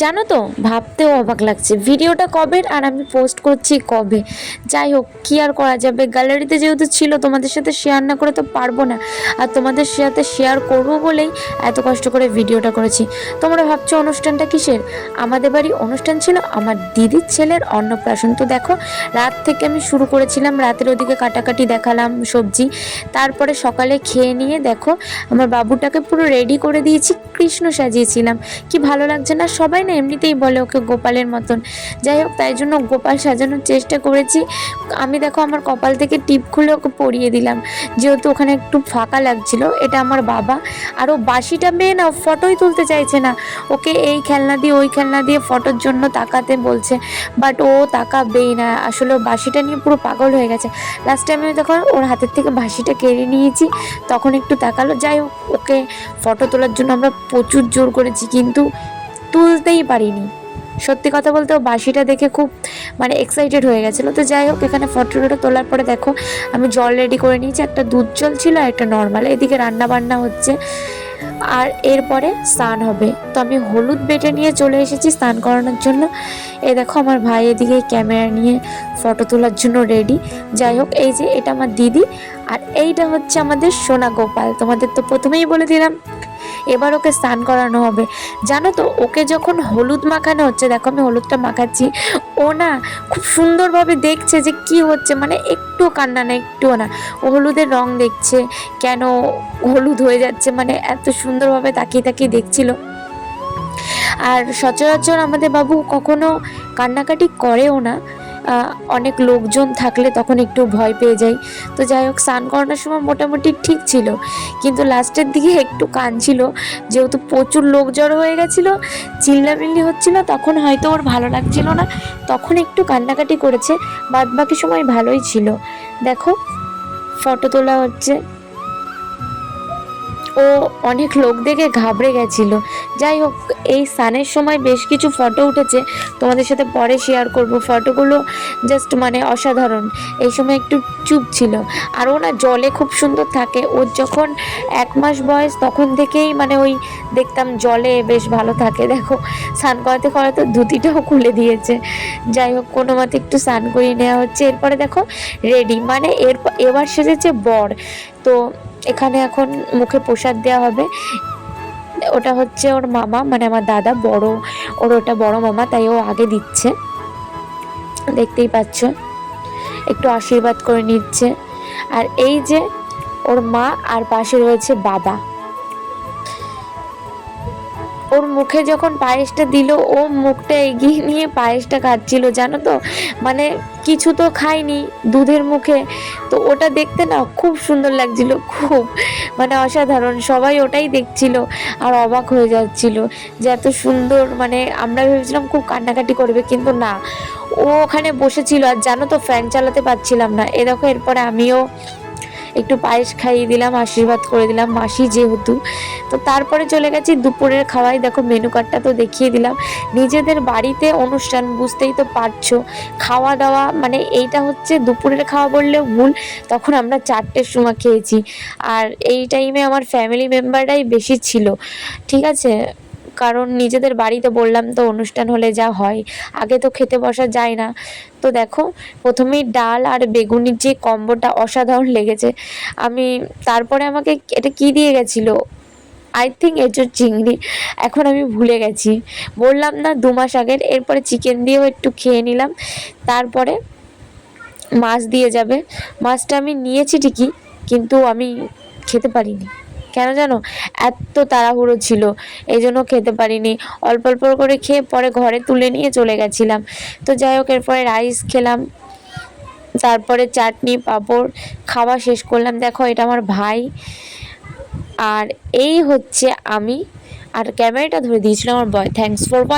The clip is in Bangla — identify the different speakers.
Speaker 1: জানো তো, ভাবতেও অবাক লাগছে। ভিডিওটা কবে আর আমি পোস্ট করছি কবে? যাই হোক, কী আর করা যাবে? গ্যালারিতে যেহেতু ছিল, তোমাদের সাথে শেয়ার না করে তো পারব না। আর তোমাদের সাথে শেয়ার করব বলেই এত কষ্ট করে ভিডিওটা করেছি। তোমরা ভাবছ অনুষ্ঠানটা কিসের? আমাদের বাড়ি অনুষ্ঠান ছিল আমার দিদির ছেলের অন্নপ্রাশন। তো দেখো, রাত থেকে আমি শুরু করেছিলাম, রাতের ওদিকে কাটাকাটি দেখালাম সবজি। তারপরে সকালে খেয়ে নিয়ে দেখো, আমার বাবুটাকে পুরো রেডি করে দিয়েছি। কৃষ্ণ সাজিয়েছিলাম। কি ভালো লাগছে না? সবাই না এমনিতেই বলে ওকে গোপালের মতন। যাই হোক, তাই জন্য গোপাল সাজানোর চেষ্টা করেছি। আমি দেখো আমার কপাল থেকে টিপ খুলে ওকে পরিয়ে দিলাম। যেহেতু ওখানে একটু ফাঁকা লাগছিল, এটা আমার বাবা। আর ও বাসিটা মেয়ে না ফটোই তুলতে চাইছে না। ওকে এই খেলনা দিয়ে, ওই খেলনা দিয়ে ফটোর জন্য তাকাতে বলছে। বাট ও তাকাবেই না। আসলে বাসিটা নিয়ে পুরো পাগল হয়ে গেছে। লাস্ট টাইমে তখন ওর হাতের থেকে বাসিটা কেড়ে নিয়েছি, তখন একটু তাকালো। যাই হোক, ওকে ফটো তোলার জন্য আমরা প্রচুর জোর করেছি, কিন্তু তুলতেই পারিনি। সত্যি কথা বলতে বাসিটা দেখে খুব মানে এক্সাইটেড হয়ে গেছিল। তো যাই হোক, এখানে ফটোটা তোলার পরে দেখো, আমি জল রেডি করে নিয়েছি, একটা দুধ জল ছিল আর একটা নর্মাল এদিকে রান্না বান্না হচ্ছে, আর এরপরে স্নান হবে। তো আমি হলুদ বেটে নিয়ে চলে এসেছি স্নান করানোর জন্য। এ দেখো, আমার ভাই এদিকে ক্যামেরা নিয়ে ফটো তোলার জন্য রেডি যাই হোক, এই যে এটা আমার দিদি, আর এইটা হচ্ছে আমাদের সোনা গোপাল। তোমাদের তো প্রথমেই বলে দিলাম এবার ওকে স্নান করানো হবে। জানো তো, ওকে যখন হলুদ মাখানো হচ্ছে, দেখো আমি হলুদটা মাখাচ্ছি, ও না খুব সুন্দরভাবে দেখছে যে কি হচ্ছে মানে একটু কান্না না একটুও না। ও হলুদের রং দেখছে, কেন হলুদ হয়ে যাচ্ছে মানে এত সুন্দরভাবে তাকিয়ে তাকিয়ে দেখছিল। আর সচরাচর আমাদের বাবু কখনো কান্নাকাটি করেও না অনেক লোকজন থাকলে তখন একটু ভয় পেয়ে যাই। তো যাই হোক, স্নান করানোর সময় মোটামুটি ঠিক ছিল। কিন্তু লাস্টের দিকে একটু কাঁদছিল যেহেতু প্রচুর লোক জড়ো হয়ে গেছিল, চিল্লামিল্লি হচ্ছিল, তখন হয়তো ওর ভালো লাগছিল না। তখন একটু কান্নাকাটি করেছে বাদ বাকি সময় ভালোই ছিল। দেখো, ফটো তোলা হচ্ছে। ও অনেক লোক দেখে ঘাবড়ে গেছিল। যাই হোক, এই সানের সময় বেশ কিছু ফটো উঠেছে। তোমাদের সাথে পরে শেয়ার করব ফটোগুলো জাস্ট মানে অসাধারণ। এই সময় একটু চুপ ছিল। আর ও না জলে খুব সুন্দর থাকে। ওর যখন এক মাস বয়স তখন থেকেই মানে ওই দেখতাম জলে বেশ ভালো থাকে। দেখো, স্নান করাতে করাতে ধুতিটাও খুলে দিয়েছে। যাই হোক, কোনো মতে একটু স্নান করিয়ে নেওয়া হচ্ছে। এরপরে দেখো রেডি মানে এর এবার সেজেছে বর। তো এখানে এখন মুখে প্রসাদ দেওয়া হবে। ওটা হচ্ছে ওর মামা মানে আমার দাদা, বড়, ওর ওটা বড় মামা, তাই ও আগে দিচ্ছে। দেখতেই পাচ্ছ, একটু আশীর্বাদ করে নিচ্ছে। আর এই যে ওর মা, আর পাশে রয়েছে বাবা। ওর মুখে যখন পায়েসটা দিল, ও মুখটা এগিয়ে নিয়ে পায়েসটা খাচ্ছিল জানো তো? মানে কিছু তো খাইনি দুধের মুখে। তো ওটা দেখতে না খুব সুন্দর লাগছিল, খুব। মানে অসাধারণ, সবাই ওটাই দেখছিল আর অবাক হয়ে যাচ্ছিল যে এত সুন্দর মানে আমরা ভেবেছিলাম খুব কান্নাকাটি করবে, কিন্তু না। ও ওখানে বসেছিল আর জানো তো, ফ্যান চালাতে পারছিলাম না। এ দেখো, এরপরে আমিও একটু পায়েস খাইয়ে দিলাম, আশীর্বাদ করে দিলাম মাসি যেহেতু। তো তারপরে চলে গেছি দুপুরের খাওয়াই দেখো মেনু কার্ডটা তো দেখিয়ে দিলাম। নিজেদের বাড়িতে অনুষ্ঠান, বুঝতেই তো পারছ। খাওয়া দাওয়া মানে এইটা হচ্ছে দুপুরের খাওয়া বললেও ভুল। তখন আমরা চারটের সময় খেয়েছি। আর এই টাইমে আমার ফ্যামিলি মেম্বাররাই বেশি ছিল। ঠিক আছে? কারণ নিজেদের বাড়িতে বললাম তো অনুষ্ঠান হলে যা হয়, আগে তো খেতে বসা যায় না। তো দেখো, প্রথমেই ডাল আর বেগুনির যে কম্বোটা অসাধারণ লেগেছে। আমি, তারপরে আমাকে এটা কি দিয়ে গেছিল? আই থিঙ্ক এঁচোর চিংড়ি। এখন আমি ভুলে গেছি। বললাম না দু মাস আগের, এরপরে চিকেন দিয়েও একটু খেয়ে নিলাম। তারপরে মাছ দিয়ে যাবে। মাছটা আমি নিয়েছি ঠিকই, কিন্তু আমি খেতে পারিনি। কেন জানো? এত তাড়াহুড়ো ছিল, এই জন্য খেতে পারিনি। অল্প অল্প করে খেয়ে পরে ঘরে তুলে নিয়ে চলে গেছিলাম। তো যাই হোক, এরপরে রাইস খেলাম, তারপরে চাটনি, পাঁপড়, খাওয়া শেষ করলাম। দেখো, এটা আমার ভাই। আর এই হচ্ছে আমি, আর ক্যামেরাটা ধরে দিয়েছিলাম আমার বয় থ্যাংকস ফর ওয়াচ